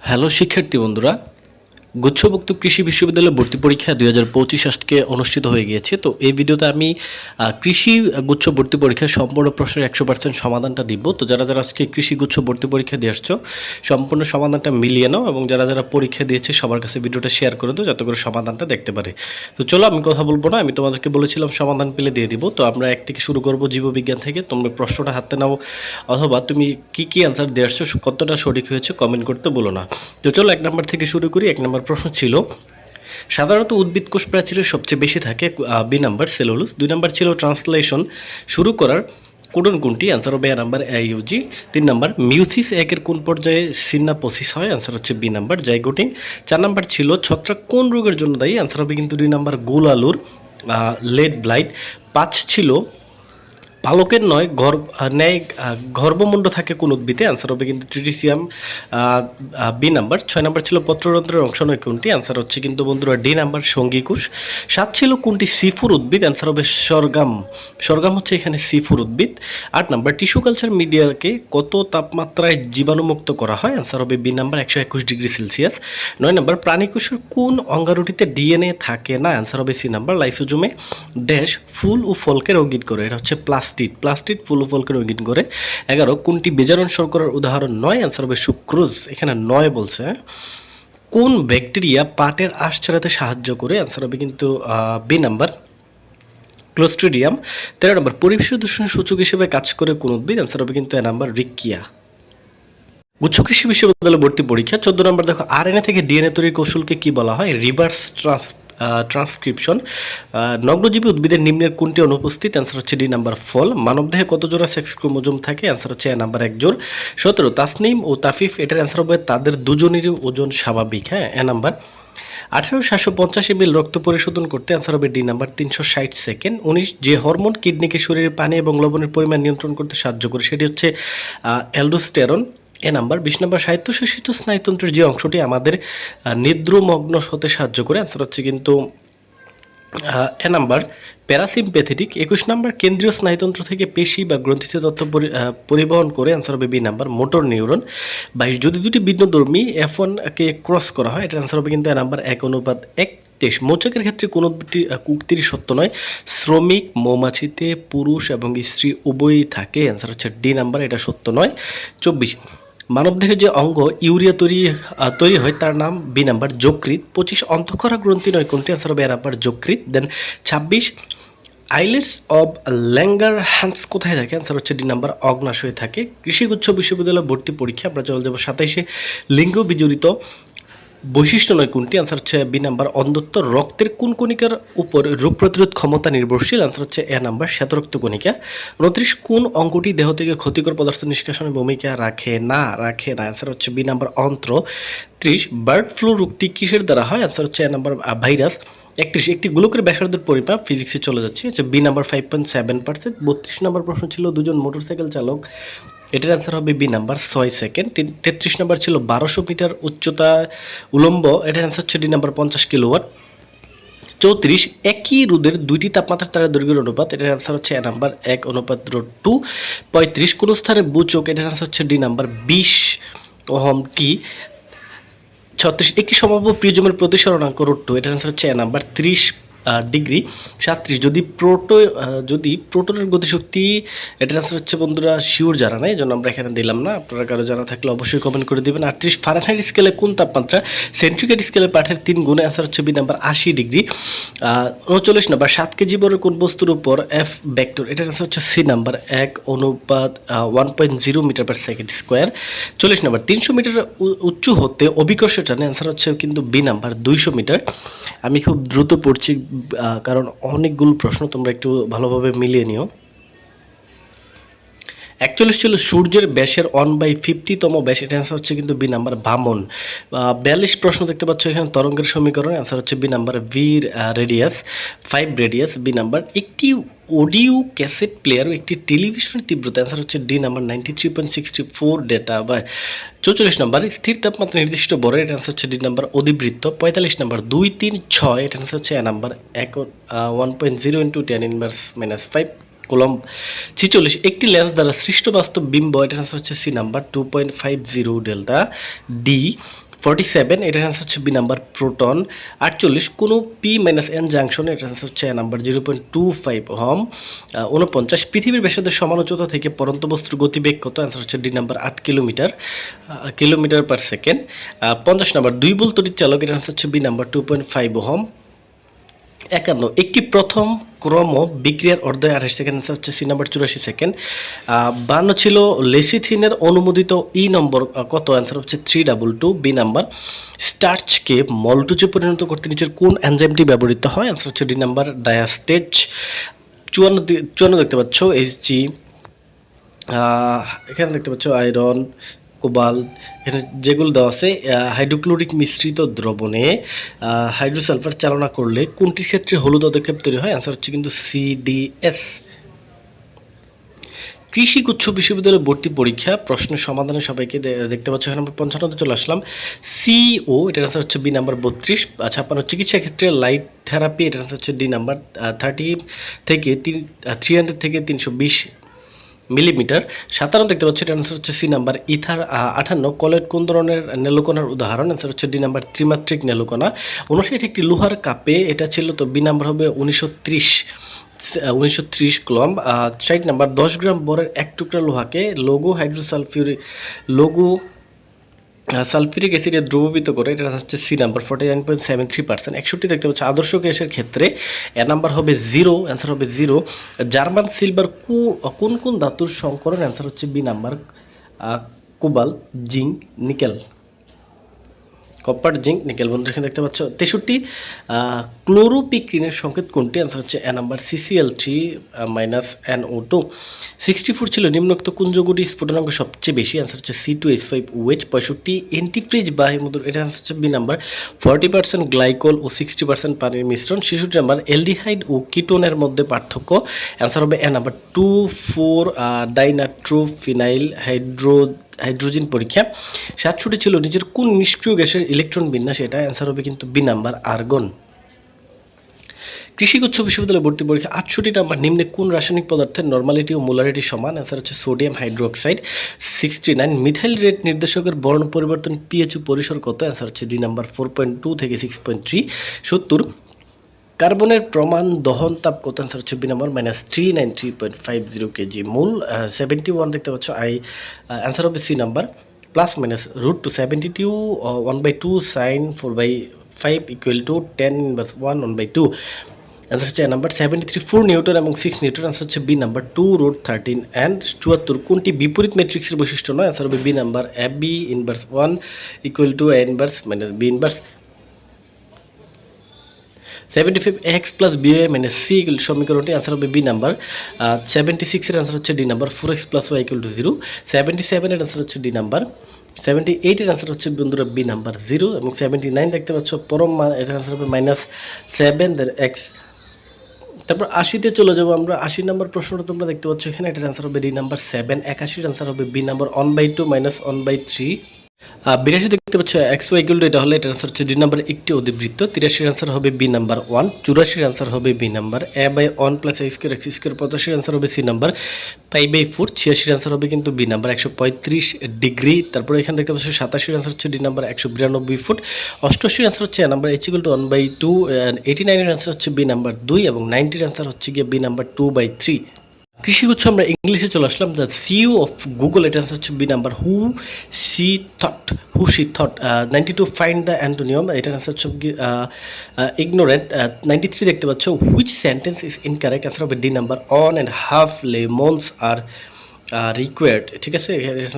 Hello শিক্ষার্থী বন্ধুরা গুচ্ছভুক্ত কৃষি বিশ্ববিদ্যালয় ভর্তি পরীক্ষা দুই হাজার পঁচিশ আজকে অনুষ্ঠিত হয়ে গিয়েছে। তো এই ভিডিওতে আমি কৃষি গুচ্ছ ভর্তি পরীক্ষার সম্পূর্ণ প্রশ্নের একশো পার্সেন্ট সমাধানটা দিব। তো যারা যারা আজকে কৃষি গুচ্ছ ভর্তি পরীক্ষা দিয়ে আসছো, সম্পূর্ণ সমাধানটা মিলিয়ে নাও এবং যারা যারা পরীক্ষা দিয়েছে সবার কাছে ভিডিওটা শেয়ার করে দাও যাতে করে সমাধানটা দেখতে পারে। তো চলো আমি কথা বলব না, আমি তোমাদেরকে বলেছিলাম সমাধান পেলে দিয়ে দিব। তো আমরা এক থেকে শুরু করব জীববিজ্ঞান থেকে। তোমরা প্রশ্নটা হাতে নাও অথবা তুমি কি কি অ্যান্সার দিয়ে আসছো, কতটা সঠিক হয়েছে কমেন্ট করতে বলো না। তো চলো এক নম্বর থেকে শুরু করি, এক নম্বর প্রশ্ন ছিল, সাধারণত উদ্ভিদ কোষ প্রাচীরের সবচেয়ে বেশি থাকে বি নাম্বার সেলুলোস দুই নাম্বার ছিল ট্রান্সলেশন শুরু করার কোডন কোনটি অ্যান্সার হবে এ নাম্বার ইউজি তিন নাম্বার মিউসিস একের কোন পর্যায়ে সিনাপোসিস হয় অ্যান্সার হচ্ছে বি নাম্বার জাইগোটিং চার নাম্বার ছিল ছত্রাক কোন রোগের জন্য দায়ী অ্যান্সার হবে কিন্তু দুই নাম্বার গোল আলুর লেড ব্লাইট, পাঁচ ছিল পালকের নয় গর্ভ ন্যায় গর্ভমুণ্ড থাকে কোন উদ্ভিদে? অ্যান্সার হবে কিন্তু ট্রিটিসিয়াম বি নাম্বার ছয় নাম্বার ছিল পত্ররন্ধ্রের অংশ নয় কোনটি? অ্যান্সার হচ্ছে কিন্তু বন্ধুরা ডি নাম্বার সঙ্গীকুশ। সাত ছিল কোনটি? সিফুর উদ্ভিদ। অ্যান্সার হবে সরগাম। সরগাম হচ্ছে এখানে সিফুর উদ্ভিদ। আট নাম্বার টিস্যু কালচার মিডিয়াকে কত তাপমাত্রায় জীবাণুমুক্ত করা হয়? অ্যান্সার হবে বি নাম্বার একশো একুশ ডিগ্রি সেলসিয়াস। নয় নাম্বার প্রাণীকোষের কোন অঙ্গাণুটিতে ডিএনএ থাকে না? অ্যান্সার হবে সি নাম্বার লাইসোজোমে ড্যাশ ফুল ও ফলকে রঙিন করে। এটা হচ্ছে প্লাস্টিক প্লাস্টিক ফুল ও ফলকে রঙিন করে। এগারো, কোনটি বেজারণ শর্করার উদাহরণ? নয় অ্যান্সার হবে সুক্রোজ। এখানে নয় বলছে? কোন ব্যাকটেরিয়া পাটের আঁশ ছাড়াতে সাহায্য করে? অ্যান্সার হবে কিন্তু বি নাম্বার। ক্লোস্ট্রিডিয়াম। তেরো নম্বর পরিবেশ দূষণ সূচক হিসেবে কাজ করে কোন উদ্ভিদ? অ্যান্সার হবে কিন্তু এ নাম্বার রিকিয়া উচ্চ কৃষি বিশ্ববিদ্যালয় ভর্তি পরীক্ষা। চোদ্দ নম্বর, দেখো, আরএনএ থেকে ডিএনএ তৈরির কৌশলকে কি বলা হয়? রিভার্স ট্রান্স ট্রান্সক্রিপশন নগ্নজীবী উদ্ভিদের নিম্নের কোনটি অনুপস্থিত? অ্যান্সার হচ্ছে ডি নাম্বার ফল মানবদেহে কত জোড়া সেক্স ক্রোমোজোম থাকে? অ্যান্সার হচ্ছে এ নাম্বার এক জোর সতেরো, তাসনিম ও তাফিফ, এটার অ্যান্সার হবে তাদের দুজনেরই ওজন স্বাভাবিক হ্যাঁ? A number. আঠারো, সাতশো পঞ্চাশ এমএল রক্ত পরিশোধন করতে অ্যান্সার হবে ডি নাম্বার তিনশো ষাট সেকেন্ড উনিশ, যে হরমোন কিডনিকে শরীরে পানি এবং লবণের পরিমাণ নিয়ন্ত্রণ করতে সাহায্য করে, সেটি হচ্ছে অ্যালডোস্টেরন এ নাম্বার বিশ নাম্বার স্বায়ত্তশাসিত স্নায়ুতন্ত্রের যে অংশটি আমাদের নিদ্রমগ্ন হতে সাহায্য করে অ্যান্সার হচ্ছে কিন্তু এ নাম্বার প্যারাসিম্প্যাথেটিক একুশ নাম্বার কেন্দ্রীয় স্নায়ুতন্ত্র থেকে পেশি বা গ্রন্থিতে তথ্য পরি- পরিবহন করে অ্যান্সার হবে বি নাম্বার মোটর নিউরন। বাইশ যদি দুটি ভিন্নধর্মী এফ কে ক্রস করা হয় এটা অ্যান্সার হবে কিন্তু এ নাম্বার এক অনুপাত এক তেইশ মৌচাকের ক্ষেত্রে কোনো আহ, সত্য নয়। শ্রমিক মৌমাছিতে পুরুষ এবং স্ত্রী উভয়ই থাকে অ্যান্সার হচ্ছে ডি নাম্বার এটা সত্য নয়। চব্বিশ মানবদেহের যে অঙ্গ ইউরিয়া তৈরি তৈরি হয়, তার নাম বি নাম্বার যকৃত পঁচিশ অন্তঃক্ষরা গ্রন্থি নয়, কোনটি? আনসার হবে এ নাম্বার যকৃত দেন ছাব্বিশ, আইলেটস অব ল্যাঙ্গার হ্যান্ডস কোথায় থাকে? অ্যান্সার হচ্ছে ডি নাম্বার অগ্নাশয়ে থাকে। কৃষিগুচ্ছ বিশ্ববিদ্যালয় ভর্তি পরীক্ষা, আমরা চলে যাব সাতাইশে। লিঙ্গ বিজড়িত বৈশিষ্ট্য নয়, কোনটি? আনসার হচ্ছে বি নাম্বার, অন্ধত্ব রক্তের কোন কণিকার উপর রোগ প্রতিরোধ ক্ষমতা নির্ভরশীল? আনসার হচ্ছে এ নাম্বার, শ্বেতরক্ত কণিকা। উনত্রিশ কোন অঙ্গটি দেহ থেকে ক্ষতিকর পদার্থ নিষ্কাশনের ভূমিকা রাখে? না রাখে না। আনসার হচ্ছে বি নাম্বার, অন্ত্র। ত্রিশ, বার্ড ফ্লু রোগটি কিসের দ্বারা হয়? আনসার হচ্ছে এ নাম্বার ভাইরাস। একত্রিশ, একটি গোলকের ব্যাসার্ধের পরিমাপ ফিজিক্সে চলে যাচ্ছে। আচ্ছা B number five point seven percent বত্রিশ নাম্বার প্রশ্ন ছিল, দুজন মোটরসাইকেল চালক এটার অ্যান্সার হবে বি নাম্বার ছয় সেকেন্ড তেত্রিশ নাম্বার ছিল বারোশো মিটার উচ্চতা উলম্ব, এটার অ্যান্সার হচ্ছে ডি নাম্বার পঞ্চাশ কিলোওয়াট চৌত্রিশ, একই রোদের দুইটি তাপমাত্রার তারা দৈর্ঘ্যের অনুপাত, এটার অ্যান্সার হচ্ছে এ নাম্বার এক, অনুপাত রোড টু. পঁয়ত্রিশ, কোন স্থানে বুচোক, এটার অ্যান্সার হচ্ছে ডি নাম্বার বিশ, ওহম টি ছত্রিশ, একটি সম্ভাব্য প্রিজমের প্রতিসরণাঙ্ক রোড টু, এটার অ্যান্সার হচ্ছে এ নাম্বার ত্রিশ ডিগ্রি সাতত্রিশ যদি প্রোটো যদি প্রোটনের গতিশক্তি, এটার আনসার হচ্ছে বন্ধুরা শিওর জানা নাই জন্য আমরা এখানে দিলাম না। আপনারা কারও জানা থাকলে অবশ্যই কমেন্ট করে দেবেন। আটত্রিশ ফারেনহাইট স্কেলে কোন তাপমাত্রা? সেন্ট্রিকেট স্কেলে পাঠের তিন গুণে আনসার হচ্ছে বি নাম্বার আশি ডিগ্রি উনচল্লিশ নাম্বার সাত কেজি বড় কোন বস্তুর উপর এফ ভেক্টর এটার আনসার হচ্ছে সি নাম্বার এক অনুপাত one point zero metre per second square চল্লিশ নাম্বার, তিনশো মিটার উ- উঁচু হতে অভিকর্ষ টানে অ্যান্সার হচ্ছে কিন্তু বি নাম্বার দুইশো মিটার আমি খুব দ্রুত পড়ছি কারণ অনেকগুলো প্রশ্ন তোমরা একটু ভালোভাবে মিলিয়ে নিও। একচল্লিশ ছিল সূর্যের ব্যাসের ওয়ান বাই ফিফটিতম ব্যাস, এটা অ্যান্সার হচ্ছে কিন্তু বি নাম্বার বামন। বিয়াল্লিশ প্রশ্ন দেখতে পাচ্ছ এখানে, তরঙ্গের সমীকরণ অ্যান্সার হচ্ছে B number V radius five radius B number একটি অডিও ক্যাসেট প্লেয়ার একটি টেলিভিশনের তীব্রতা অ্যান্সার হচ্ছে D number ninety three point sixty four data বা চৌচল্লিশ নাম্বার স্থির তাপমাত্রা নির্দিষ্ট বড় এটা অ্যান্সার হচ্ছে ডি নাম্বার অধিবৃত্ত। পঁয়তাল্লিশ নাম্বার দুই তিন ছয়, এটা অ্যান্সার হচ্ছে এ নাম্বার এক one point zero into ten inverse minus five কলম ছিচল্লিশ, একটি লেন্স দ্বারা সৃষ্ট বাস্তব বিম্ব এটার আনসার হচ্ছে C number two point five zero delta D forty seven এটার অ্যান্সার হচ্ছে বি নাম্বার প্রোটন আটচল্লিশ, কোনো পি মাইনাস এন জাংশন এটার অ্যান্সার হচ্ছে A number zero point two five ohm উনপঞ্চাশ পৃথিবীর ব্যাসার্ধের সমান উচ্চতা থেকে পরন্ত বস্তুর গতিবেগ কত অ্যান্সার হচ্ছে ডি নাম্বার আট কিলোমিটার কিলোমিটার পার সেকেন্ড পঞ্চাশ নাম্বার দুই বল তড়িৎ চালক এটার অ্যান্সার হচ্ছে B number two point five ohm একান্ন। একটি প্রথম ক্রম বিক্রিয়ার অর্ধে আঠাশ সেকেন্ড হচ্ছে সি নাম্বার চুরাশি সেকেন্ড। বান্ন ছিল লেসিথিনের অনুমোদিত ই নম্বর কত? অ্যান্সার হচ্ছে three double two, B number. স্টার্চকে মলটুজে পরিণত করতে নিচের কোন এনজাইমটি ব্যবহৃত হয়? অ্যান্সার হচ্ছে ডি নাম্বার, ডায়াস্টেজ। চুয়ান্ন চুয়ান্ন দেখতে পাচ্ছ এইচ জি এখানে দেখতে পাচ্ছ, আয়রন কোবাল, এখানে যেগুলো দেওয়া আছে হাইড্রোক্লোরিক মিশ্রিত দ্রবণে হাইড্রোসালফার চালনা করলে কোনটির ক্ষেত্রে হলুদ পদক্ষেপ তৈরি হয়? অ্যান্সার হচ্ছে কিন্তু সিডিএস কৃষি গুচ্ছ বিশ্ববিদ্যালয় ভর্তি পরীক্ষা, প্রশ্নের সমাধানে সবাইকে দেখতে পাচ্ছ, এখানে আমরা পঞ্চান্নতে চলে আসলাম। সিও এটার আনসার হচ্ছে বি নাম্বার বত্রিশ ছাপ্পান্ন চিকিৎসা ক্ষেত্রে লাইট থেরাপি এটার আনসার হচ্ছে ডি নাম্বার থার্টি থেকে তিন থ্রি হান্ড্রেড থেকে তিনশো বিশ মিলিমিটার। সাধারণত দেখতে পাচ্ছি এটা আনসার হচ্ছে সি নাম্বার ইথার আঠান্ন। কলেট কোন ধরনের নেলোকোনার উদাহরণ? অ্যান্সার হচ্ছে ডি নাম্বার ত্রিমাত্রিক নেলোকোনা। উনষাট একটি লোহার কাপে, এটা ছিল তো বি নাম্বার হবে উনিশশো উনিশশো ত্রিশ ক্লম। ষাট নাম্বার দশ গ্রাম বরের এক টুকরা লোহাকে লঘু হাইড্রোসালফিউরিক লঘু সালফিউরিক অ্যাসিডে দ্রবীভূত করে, এটা হচ্ছে C number forty nine point seven three percent একষট্টি দেখতে পাচ্ছি, আদর্শ গ্যাসের ক্ষেত্রে এ নাম্বার হবে জিরো অ্যান্সার হবে জিরো জার্মান সিলভার কু, কোন কোন ধাতুর সংকরণ? অ্যান্সার হচ্ছে B number cobalt zinc nickel. Copper zinc nickel বন্ধু এখানে দেখতে পাচ্ছ। তেষট্টি ক্লোরোপিক্রিনের সংকেত কোনটি? অ্যান্সার হচ্ছে A number C C L three minus N O two sixty four ছিল নিম্নোক্ত কুঞ্জগুটি স্ফুটনাঙ্ক সবচেয়ে বেশি। অ্যান্সার হচ্ছে C two H five O H পঁয়ষট্টি। অ্যান্টিফ্রিজ বা হিমুদুর এটা অ্যান্সার হচ্ছে B number forty percent glycol ও সিক্সটি পার্সেন্ট পানির মিশ্রণ। শিশুটি নাম্বার এলডিহাইড ও কিটোনের মধ্যে পার্থক্য। অ্যান্সার হবে A number two four dinitrophenyl hydro hydrogen পরীক্ষা। সাতষট্টি ছিল, নিজের কোন নিষ্ক্রিয় গ্যাসের ইলেকট্রন বিন্যাস? এটা অ্যান্সার হবে কিন্তু বি নাম্বার, আর্গন। কৃষি উচ্চ ভর্তি পরীক্ষা আটষট্টি নাম্বার নিম্নে কোন রাসায়নিক পদার্থের নর্মালিটি ও মোলারিটি সমান? অ্যান্সার হচ্ছে sodium hydroxide sixty nine methyl red নির্দেশকের বর্ণ পরিবর্তন পিএইচ পরিসর কত? অ্যান্সার হচ্ছে দুই নাম্বার ফোর পয়েন্ট টু থেকে সিক্স পয়েন্ট থ্রি সত্তর। কার্বনের প্রমাণ দহন তাপ কত অ্যান্সার হচ্ছে B number minus three nine three point five zero KG মূল সেভেন্টি ওয়ান দেখতে পাচ্ছ আই অ্যান্সার হবে C number plus minus root two seventy two one by two sine four by five equal to ten inverse one one by two answer হচ্ছে number seventy three four newton এবং six newton answer হচ্ছে B number two root thirteen and চুয়াত্তর। কোনটি বিপরীত ম্যাট্রিক্সের বৈশিষ্ট্য নয়? Answer হবে B number A B inverse one equal to A inverse minus B inverse seventy five X plus B A minus C সমীকরণটি answer হবে বি নাম্বার সেভেন্টি সিক্সের আনসার হচ্ছে D number four X plus Y equal to zero seventy সেভেনের answer হচ্ছে D number seventy এইটের answer হচ্ছে বন্ধুরা B number zero এবং সেভেন্টি নাইন দেখতে পাচ্ছ, পরম মান এটার আনসার হবে মাইনাস সেভেন এক্স তারপর আশিতে চলে যাব আমরা। আশি নাম্বার প্রশ্নটা তোমরা দেখতে পাচ্ছ, এখানে এটার আনসার হবে ডি নাম্বার সেভেন একাশির আনসার হবে B number one by two minus one by three বিরাশি দেখতে পাচ্ছ ওয়াই ইকুয়াল এটা হলে, এটার আনসার হচ্ছে দুই নাম্বার একটি অধিবৃত্ত। তিরাশির আনসার হবে বি নাম্বার ওয়ান চুরাশির আনসার হবে B number A by one plus X square X square পঁচাশির answer হবে C number five by four ছিয়াশির answer হবে কিন্তু বি নাম্বার একশো পঁয়ত্রিশ ডিগ্রি তারপরে এখানে দেখতে পাচ্ছ সাতাশির আনসার হচ্ছে ডি নাম্বার একশো বিরানব্বই ফুট অষ্টআশির আনসার হচ্ছে A number H equal to one by two eighty নাইনের আনসার হচ্ছে বি নাম্বার দুই, এবং নাইনটির আনসার হচ্ছে গিয়ে B number two by three কৃষিগুচ্ছ আমরা ইংলিশে চলে আসলাম। দ্য সিও অফ গুগল এটা হচ্ছে B number. Who see thought who see thought ninety two find the antonym এটা আনসার হচ্ছে ইগনোরেন্ট নাইনটি থ্রি দেখতে পাচ্ছ। Which sentence is incorrect answer হবে D number. One and half lemons are required ঠিক আছে?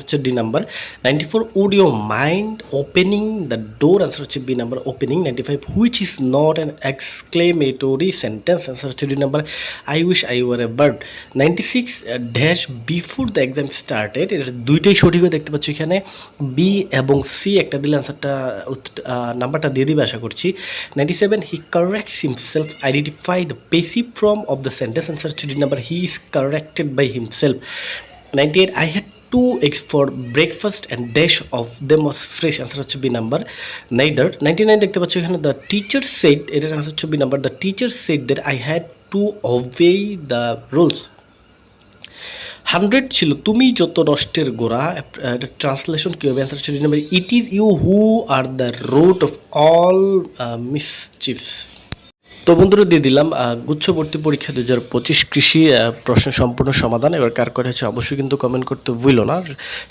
হচ্ছে D number ninety four would you mind opening the door answer হচ্ছে B number opening ninety five which is not an exclamatory sentence answer হচ্ছে D number I wish I were a bird ninety six dash before the exam started এটা দুইটাই সঠিক হয়ে দেখতে পাচ্ছি এখানে। B এবং সি একটা দিলে অ্যান্সারটা নাম্বারটা দিয়ে দিবে, আশা করছি। Ninety seven he corrects himself identify the passive form of the sentence answer হচ্ছে D number he is corrected by himself 98 I had two eggs for breakfast and dash of them was fresh answer হচ্ছে B number neither 99 দেখতে পাচ্ছ এখানে the teacher said এটার answer হচ্ছে B number the teacher said that I had to obey the rules hundred ছিল তুমি যত নষ্টের গোড়া এটা ট্রান্সলেশন কী হবে অ্যান্সার সেটি number it is you who are the root of all mischiefs তো বন্ধুরা দিয়ে দিলাম গুচ্ছবর্তী পরীক্ষা দু হাজার পঁচিশ কৃষি প্রশ্ন সম্পূর্ণ সমাধান। এবার কার করে হচ্ছে অবশ্যই কিন্তু কমেন্ট করতে ভুলো না।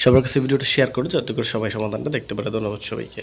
সবার কাছে ভিডিওটা শেয়ার করো যাতে করে সবাই সমাধানটা দেখতে পারে। ধন্যবাদ সবাইকে।